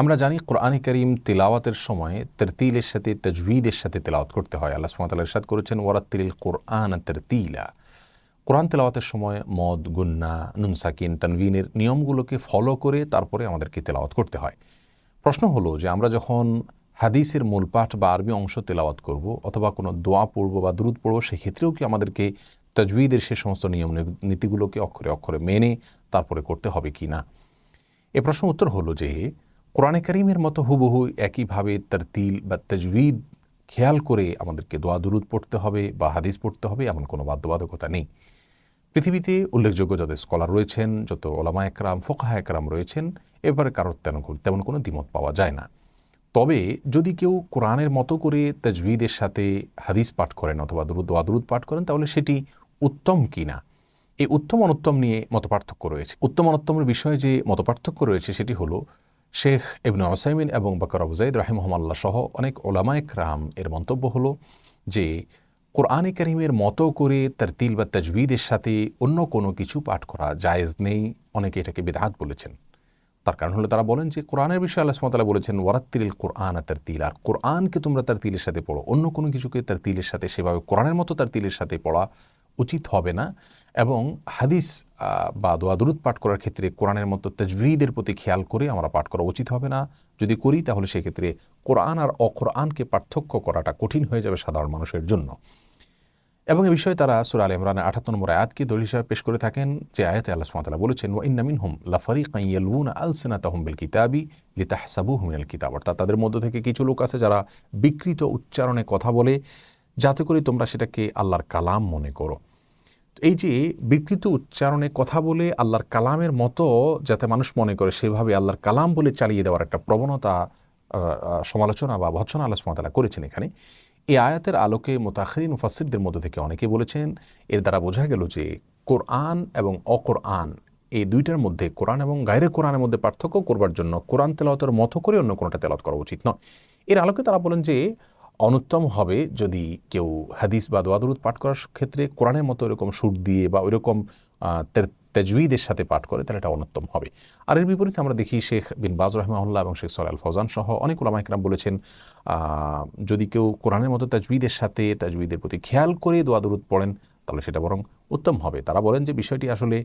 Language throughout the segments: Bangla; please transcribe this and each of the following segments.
আমরা জানি কোরআন করিম তিলাওয়াতের সময় তেরতিলের সাথে তজবিদের সাথে তেলাওয়াত করতে হয়। আল্লাহ সুমাতাল ইরশাদ করেছেন ওয়ারাত্তিল কোরআন তেরতিলা। কোরআন তেলাওয়াতের সময় মদ, গুন্না, নুন, সাকিন, তানভিনের নিয়মগুলোকে ফলো করে তারপরে আমাদেরকে তেলাওয়াত করতে হয়। প্রশ্ন হলো যে আমরা যখন হাদিসের মূল পাঠ বা আরবি অংশ তেলাওয়াত করব অথবা কোনো দোয়া পড়ব বা দ্রুত পড়ব, সেক্ষেত্রেও কি আমাদেরকে তজবিদের সে সমস্ত নিয়ম নীতিগুলোকে অক্ষরে অক্ষরে মেনে তারপরে করতে হবে কি না? এ প্রশ্ন উত্তর হলো যে কোরআনে করিমের মতো হুবহু একইভাবে তার তিল বা তজবিদ খেয়াল করে আমাদেরকে দোয়া, দুরুদ পড়তে হবে বা হাদিস পড়তে হবে, এমন কোনো বাধ্যবাধকতা নেই। পৃথিবীতে উল্লেখযোগ্য যত স্কলার রয়েছেন, যত ওলামা একরাম, ফোকাহা একরাম রয়েছেন, এবারে কারোর তেমন তেমন কোনো দ্বিমত পাওয়া যায় না। তবে যদি কেউ কোরআনের মতো করে তজবিদের সাথে হাদিস পাঠ করেন অথবা দুরুদ দোয়াদুরুদ পাঠ করেন, তাহলে সেটি উত্তম কি না? এই উত্তম অনুত্তম নিয়ে মতপার্থক্য রয়েছে। উত্তম অনুত্তমের বিষয়ে যে মতপার্থক্য রয়েছে, সেটি হলো শেখ ইবনু ওসাইমিন এবং বাকর আবুজাইদ রাহিমহমাল্লা সহ অনেক ওলামায়ক রাম এর মন্তব্য হলো যে, কোরআনে করিমের মতো করে তার তিল বা তাজবিদের সাথে অন্য কোনো কিছু পাঠ করা জায়েজ নেই। অনেকে এটাকে বেদাত বলেছেন। তার কারণ হলো তারা বলেন যে, কোরআনের বিষয়ে আল্লাহ সুমতাল্লাহ বলেছেন, ওয়ারাত্তিল কোরআন আর তার তিল আর কোরআনকে তোমরা তার তিলের সাথে পড়ো। অন্য কোনো কিছুকে তার তিলের সাথে, সেভাবে কোরআনের মতো তার তিলের সাথে পড়া উচিত হবে না এবং হাদিস বা দোয়াদুরুদ পাঠ করার ক্ষেত্রে কোরআনের মতো তজভিদের প্রতি খেয়াল করে আমরা পাঠ করা উচিত হবে না। যদি করি তাহলে সেক্ষেত্রে কোরআন আর অকোরআনকে পার্থক্য করাটা কঠিন হয়ে যাবে সাধারণ মানুষের জন্য। এবং এ বিষয়ে তারা সুরা আল ইমরানের আঠাত্তর নম্বর আয়াতকে দলিল হিসাবে পেশ করে থাকেন। যে আয়াতে আল্লাহ সুমাতালা বলেছেন, ওয়া ইন্নামিন হুম লাফারি কাইয়ালুন আল সেনাত হুমবিল কিতাবি লিতাহসাবু হুমিনাল কিতাব। অর্থাৎ তাদের মধ্য থেকে কিছু লোক আছে যারা বিকৃত উচ্চারণে কথা বলে। যাতে করে তোমরা সেটাকে আল্লাহর কালাম মনে করো। এই যে বিকৃত উচ্চারণে কথা বলে আল্লাহর কালামের মতো যাতে মানুষ মনে করে, সেভাবে আল্লাহর কালাম বলে চালিয়ে দেওয়ার একটা প্রবণতা সমালোচনা বা ভৎসনা আল্লাহ সুমাতালা করেছেন এখানে। এই আয়াতের আলোকে মোতাখরিন মুফাসিরদের মধ্যে থেকে অনেকে বলেছেন, এর দ্বারা বোঝা গেল যে কোরআন এবং অকোরআন, এই দুইটার মধ্যে কোরআন এবং গায়ের কোরআনের মধ্যে পার্থক্য করবার জন্য কোরআন তেলাওয়াতের মতো করে অন্য কোনোটা তেলাওয়াত করা উচিত নয়। এর আলোকে তারা বলেন যে অনুত্তম হবে যদি কেউ হাদিস বা দোয়াদুরুদ পাঠ করার ক্ষেত্রে কোরআনের মতো এরকম সুর দিয়ে বা ওইরকম তেজুইদের সাথে পাঠ করে, তাহলে এটা অনুত্তম হবে। আর এর বিপরীতে আমরা দেখি শেখ বিন বাজ রহমাউল্লাহ এবং শেখ সরাল ফৌজান সহ অনেক ওলামাইকরাম বলেছেন যদি কেউ কোরআনের মতো তাজবিদের সাথে, তাজবিদের প্রতি খেয়াল করে দোয়াদুরুদ পড়েন তাহলে সেটা বরং উত্তম হবে। তারা বলেন যে বিষয়টি আসলে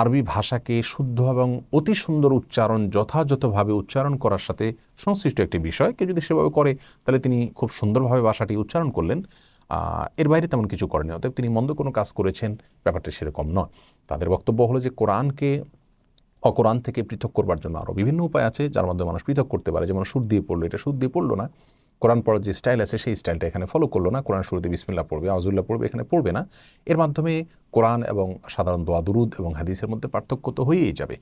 আরবি ভাষাকে শুদ্ধ এবং অতি সুন্দর উচ্চারণ যথাযথভাবে উচ্চারণ করার সাথে সংশ্লিষ্ট একটি বিষয়। কেউ যদি সেভাবে করে, তাহলে তিনি খুব সুন্দরভাবে ভাষাটি উচ্চারণ করলেন। এর বাইরে তেমন কিছু করেনি অতএব তিনি মন্দ কোনো কাজ করেছেন, ব্যাপারটা সেরকম নয়। তাদের বক্তব্য হলো যে কোরআনকে অকোরআন থেকে পৃথক করবার জন্য আরও বিভিন্ন উপায় আছে, যার মধ্যে মানুষ পৃথক করতে পারে। যেমন সুর দিয়ে পড়ল, এটা সুর দিয়ে পড়ল না। কোরআন পড়ার যে স্টাইল আছে, সেই স্টাইলটা এখানে ফলো করল না। কোরআন শুরুতে বিসমিল্লা পড়বে আজুল্লাহ পড়বে, এখানে পড়বে না। এর মাধ্যমে কোরআন এবং সাধারণ দোয়া, দুরুদ এবং হাদিসের মধ্যে পার্থক্য তো হয়েই যাবে।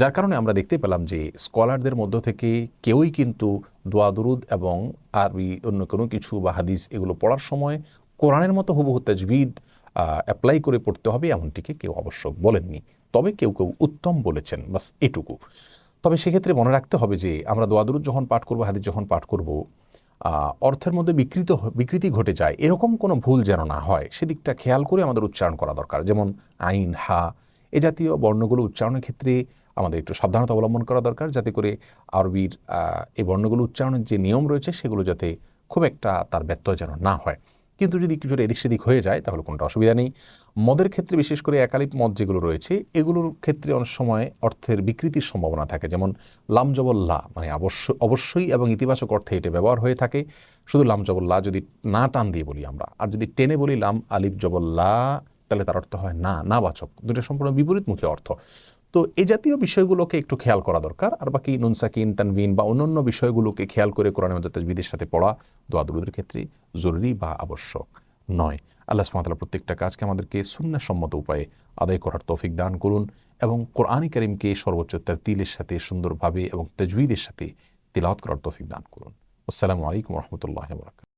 যার কারণে আমরা দেখতে পেলাম যে স্কলারদের মধ্য থেকে কেউই কিন্তু দোয়া, দুরুদ এবং আরবি অন্য কোনো কিছু বা হাদিস এগুলো পড়ার সময় কোরআনের মতো হুবহু তাজবিদ অ্যাপ্লাই করে পড়তে হবে এমনটিকে কেউ অবশ্য বলেননি। তবে কেউ কেউ উত্তম বলেছেন, বাস এটুকু। তবে সেক্ষেত্রে মনে রাখতে হবে যে আমরা দোয়াদুরুদ যখন পাঠ করব, হাদিস যখন পাঠ করব অর্থের মধ্যে বিকৃত বিকৃতি ঘটে যায়। এরকম কোনো ভুল যেন না হয়, সেদিকটা খেয়াল করে আমাদের উচ্চারণ করা দরকার। যেমন আইন, হা, এ জাতীয় বর্ণগুলো উচ্চারণের ক্ষেত্রে আমাদের একটু সাবধানতা অবলম্বন করা দরকার, যাতে করে আরবির এই বর্ণগুলো উচ্চারণের যে নিয়ম রয়েছে, সেগুলো যাতে খুব একটা তার ব্যত্যয় যেন না হয়। কিন্তু যদি কিছুটা এদিক সেদিক হয়ে যায়, তাহলে কোনটা অসুবিধা নেই। মদের ক্ষেত্রে বিশেষ করে একালিপ মদ যেগুলো রয়েছে, এগুলোর ক্ষেত্রে অনেক সময় অর্থের বিকৃতির সম্ভাবনা থাকে। যেমন লামজবল্লা মানে অবশ্য, অবশ্যই এবং ইতিবাচক অর্থে এটা ব্যবহার হয়ে থাকে। শুধু লামজবল্লা যদি না টান দিয়ে বলি আমরা, আর যদি টেনে বলি লাম আলিফ জবল্লা তাহলে তার অর্থ হয় না না বাচক দুটো সম্পূর্ণ বিপরীতমুখী অর্থ। তো এই জাতীয় বিষয়গুলোকে একটু খেয়াল করা দরকার। আর বাকি নুনসাকিন, তানভিন বা অন্যান্য বিষয়গুলোকে খেয়াল করে কোরআন মজাদ তাজবিদের সাথে পড়া দোয়া দোয়াদুরুদের ক্ষেত্রে জরুরি বা আবশ্যক নয়। আল্লাহ সুমাতালা প্রত্যেকটা কাজকে আমাদেরকে সম্মত উপায়ে আদায় করার তৌফিক দান করুন এবং কোরআনী করিমকে সর্বোচ্চ তার তিলের সাথে, সুন্দরভাবে এবং তজবিদের সাথে তিলাওয়াত করার তৌফিক দান করুন। আসসালামু আলাইকুম রহমতুল্লাহ বরাকাত